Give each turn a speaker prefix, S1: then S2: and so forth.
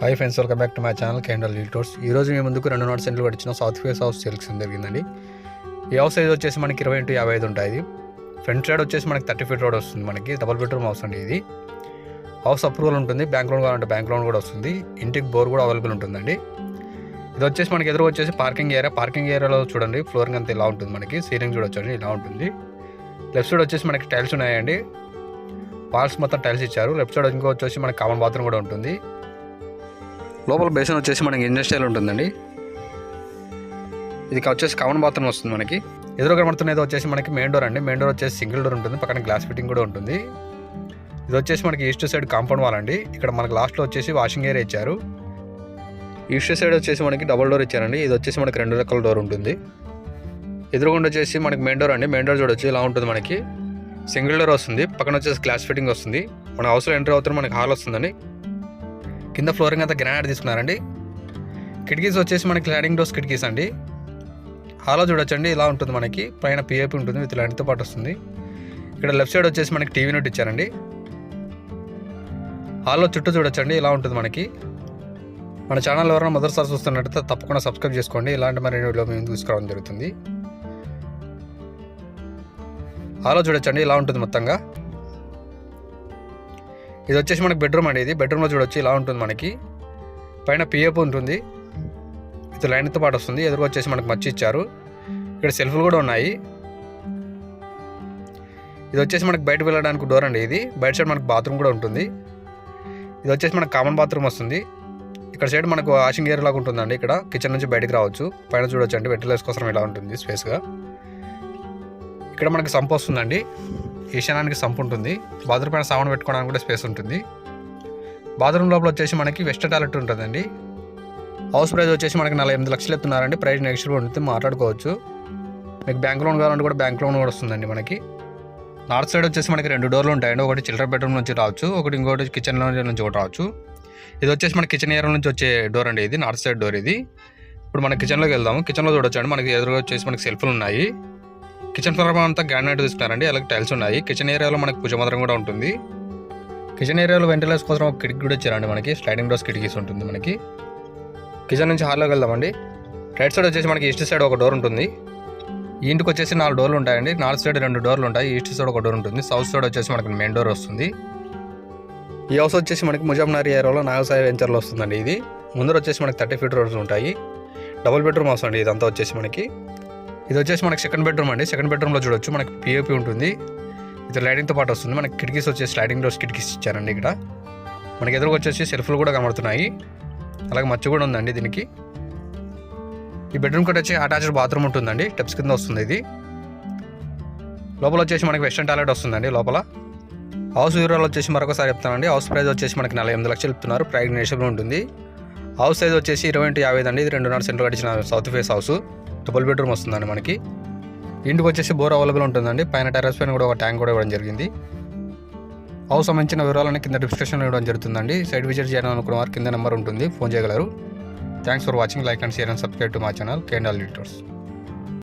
S1: Hi friends welcome back to my channel candle లీటోర్స్ ఈ రోజు మేము ముందుకు రెండు నాట్ సెంట్లు పడిచిన సౌత్ ఫేస్ హౌస్ సెలెక్షన్ జరిగిందండి ఈ హౌస్ సైజ్ వచ్చేసి మనకి ఇరవై ఇంటూ యాభై ఐదు ఉంటుంది ఫ్రంట్ సైడ్ వచ్చేసి మనకి థర్టీ ఫీట్ రోడ్ వస్తుంది మనకి. డబుల్ బెడ్రూమ్ హౌస్ అండి ఇది. హౌస్ అప్రూవల్ ఉంటుంది. బ్యాంక్ లోన్ కావాలంటే బ్యాంక్ లోన్ కూడా వస్తుంది. ఇంటికి బోర్ కూడా అవైలబుల్ ఉంటుందండి. ఇది వచ్చేసి మనకి ఎదురు వచ్చేసి పార్కింగ్ ఏరియా పార్కింగ్ ఏరియాలో చూడండి ఫ్లోరింగ్ అంతా ఇలా ఉంటుంది మనకి. సీలింగ్ చూడొచ్చండి ఇలా ఉంటుంది. లెఫ్ట్ సైడ్ వచ్చేసి మనకి టైల్స్ ఉన్నాయండి. వాల్స్ మొత్తం టైల్స్ ఇచ్చారు. లెఫ్ట్ సైడ్ ఇంకో వచ్చేసి మనకి కామన్ బాత్రూమ్ కూడా ఉంటుంది. లోపల బేసిన్ వచ్చేసి మనకి ఇండస్ట్రియల్ ఉంటుందండి. ఇది వచ్చేసి కామన్ బాత్రూమ్ వస్తుంది మనకి. ఎదురు కనబడుతున్నది వచ్చేసి మనకి మెయిన్ డోర్ అండి. మెయిన్ డోర్ వచ్చేసి సింగిల్ డోర్ ఉంటుంది. పక్కన గ్లాస్ ఫిట్టింగ్ కూడా ఉంటుంది. ఇది వచ్చేసి మనకి ఈస్ట్ సైడ్ కాంపౌండ్ వాల్ అండి. ఇక్కడ మనకి లాస్ట్లో వచ్చేసి వాషింగ్ ఏరియా ఇచ్చారు. ఈస్ట్ సైడ్ వచ్చేసి మనకి డబుల్ డోర్ ఇచ్చారండి. ఇది వచ్చేసి మనకి రెండు రకాల డోర్ ఉంటుంది. ఎదురుగుండా వచ్చేసి మనకి మెయిన్ డోర్ అండి. మెయిన్ డోర్ చూడొచ్చు. ఇలా ఉంటుంది మనకి. సింగిల్ డోర్ వస్తుంది. పక్కన వచ్చేసి గ్లాస్ ఫిట్టింగ్ వస్తుంది. మన హౌస్లో ఎంటర్ అవుతున్న మనకి హాల్ వస్తుందండి. కింద ఫ్లోరింగ్ అంతా గ్రానైట్ తీసుకున్నారండి. కిటికీస్ వచ్చేసి మనకి స్లైడింగ్ డోర్స్ కిటికీస్ అండి. హాల్లో చూడొచ్చండి ఇలా ఉంటుంది మనకి. పైన పిఏపి ఉంటుంది విత్ లైన్తో పాటు వస్తుంది. ఇక్కడ లెఫ్ట్ సైడ్ వచ్చేసి మనకి టీవీ నోట్ ఇచ్చారండి. హాల్లో చుట్టూ చూడొచ్చండి ఇలా ఉంటుంది మనకి. మన ఛానల్ ఎవరైనా మొదటిసారి చూస్తున్నట్టయితే తప్పకుండా సబ్స్క్రైబ్ చేసుకోండి ఇలాంటి మరి వీడియో మేము తీసుకురావడం జరుగుతుంది. హాలో చూడొచ్చండి ఇలా ఉంటుంది మొత్తంగా. ఇది వచ్చేసి మనకి బెడ్రూమ్ అండి ఇది. బెడ్రూమ్లో చూడొచ్చు ఇలా ఉంటుంది మనకి. పైన పిఎఫ్ ఉంటుంది. ఇది లైన్తో పాటు వస్తుంది. ఎదురు వచ్చేసి మనకి మచ్చి ఇచ్చారు. ఇక్కడ సెల్ఫ్లు కూడా ఉన్నాయి. ఇది వచ్చేసి మనకి బయట వెళ్ళడానికి డోర్ అండి ఇది. బయట సైడ్ మనకి బాత్రూమ్ కూడా ఉంటుంది. ఇది వచ్చేసి మనకి కామన్ బాత్రూమ్ వస్తుంది. ఇక్కడ సైడ్ మనకు వాషింగ్ ఏరియా లాగా ఉంటుందండి ఇక్కడ. కిచెన్ నుంచి బయటకు రావచ్చు. పైన చూడొచ్చు అండి వెంటిలేషన్ కోసం ఇలా ఉంటుంది స్పేస్గా ఇక్కడ మనకి సంప్ వస్తుందండి. ఈశానానికి సంపు ఉంటుంది బాత్రూమ్ పైన సామాన్ పెట్టుకోవడానికి కూడా స్పేస్ ఉంటుంది. బాత్రూమ్ లోపల వచ్చేసి మనకి వెస్ట్ టాయిలెట్ ఉంటుందండి. హౌస్ ప్రైస్ వచ్చేసి మనకి నలభై ఎనిమిది లక్షలు ఎత్తున్నారండి ప్రైస్ నెక్స్ట్ ఉంటుంది మాట్లాడుకోవచ్చు. మీకు బ్యాంక్ లోన్ కావాలంటే కూడా బ్యాంక్ లోన్ కూడా వస్తుందండి మనకి. నార్త్ సైడ్ వచ్చేసి మనకి రెండు డోర్లు ఉంటాయండి. ఒకటి చిల్డ్రన్ బెడ్రూమ్ నుంచి రావచ్చు ఒకటి ఇంకోటి కిచెన్ నుంచి ఒకటి రావచ్చు. ఇది వచ్చేసి మన కిచెన్ ఏరియా నుంచి వచ్చే డోర్ అండి ఇది నార్త్ సైడ్ డోర్ ఇది. ఇప్పుడు మన కిచెన్లోకి వెళ్దాము. కిచెన్లో చూడొచ్చండి. మనకి ఎదురుగా వచ్చేసి మనకి సెల్ఫ్లు ఉన్నాయి. కిచెన్ ఫ్లోర్ అంతా గ్రానైట్ తీసుకున్నారండి. అలాగే టైల్స్ ఉన్నాయి. కిచెన్ ఏరియాలో మనకి పూజ కూడా ఉంటుంది. కిచెన్ ఏరియాలో వెంటిలేషన్ కోసం ఒక కిటికీ కూడా ఇచ్చారండి మనకి. స్లైడింగ్ డోర్స్ కిటికీస్ ఉంటుంది మనకి. కిచెన్ నుంచి హాల్లోకి వెళ్దామండి. రైట్ సైడ్ వచ్చేసి మనకి ఈస్ట్ సైడ్ ఒక డోర్ ఉంటుంది. ఈ ఇంటికి వచ్చేసి నాలుగు డోర్లు ఉంటాయండి. నార్త్ సైడ్ రెండు డోర్లు ఉంటాయి. ఈస్ట్ సైడ్ ఒక డోర్ ఉంటుంది. సౌత్ సైడ్ వచ్చేసి మనకి మెయిన్ డోర్ వస్తుంది. ఈ హౌస్ వచ్చేసి మనకి ముజాంనగర్ ఏరియాలో నాగసాయి వెంచర్లో వస్తుందండి ఇది. ముందర వచ్చేసి మనకి థర్టీ ఫీట్ రోడ్స్ ఉంటాయి. డబుల్ బెడ్రూమ్ హౌస్ అండి ఇదంతా వచ్చేసి మనకి. ఇది వచ్చేసి మనకి సెకండ్ బెడ్రూమ్ అండి. సెకండ్ బెడ్రూమ్లో చూడొచ్చు మనకి పిఓపి ఉంటుంది. ఇది లైటింగ్తో పాటు వస్తుంది. మనకి కిటికీస్ వచ్చేసి స్లైడింగ్ డోర్స్ కిటికీస్ ఇచ్చారండి ఇక్కడ. మనకి ఎదురుకు వచ్చేసి సెల్ఫ్లు కూడా కనబడుతున్నాయి. అలాగే మచ్చు కూడా ఉందండి దీనికి. ఈ బెడ్రూమ్ కూడా వచ్చి అటాచ్డ్ బాత్రూమ్ ఉంటుందండి. టెప్స్ కింద వస్తుంది ఇది. లోపల వచ్చేసి మనకి వెస్టర్న్ టాయిలెట్ వస్తుందండి లోపల. హౌస్ వివరాలు వచ్చేసి మరొకసారి చెప్తానండి. హౌస్ ప్రైస్ వచ్చేసి మనకి నలభై ఎనిమిది లక్షలు చెప్తున్నారు. ప్రైస్ నేషబుల్ ఉంటుంది. హౌస్ సైజ్ వచ్చేసి ఇరవై ఇంటూ యాభై అండి. ఇది రెండున్నర సెంటర్ కట్టించిన south face house double bedroom వస్తుందండి మనకి. ఇంటికి వచ్చేసి బోర్ అవైలబుల్ ఉంటుందండి. పైన టెర్రస్ పైన కూడా ఒక ట్యాంక్ కూడా ఇవ్వడం జరిగింది. హౌస్ సంబంధించిన వివరాలను కింద డిస్క్రిప్షన్లో ఇవ్వడం జరుగుతుందండి. సైట్ విజిట్ చేయాలనుకున్న వారు కింద నెంబర్ ఉంటుంది. ఫోన్ చేయగలరు. Thanks for watching like and share and subscribe to మా ఛానల్ కేండాల్ లీటర్స్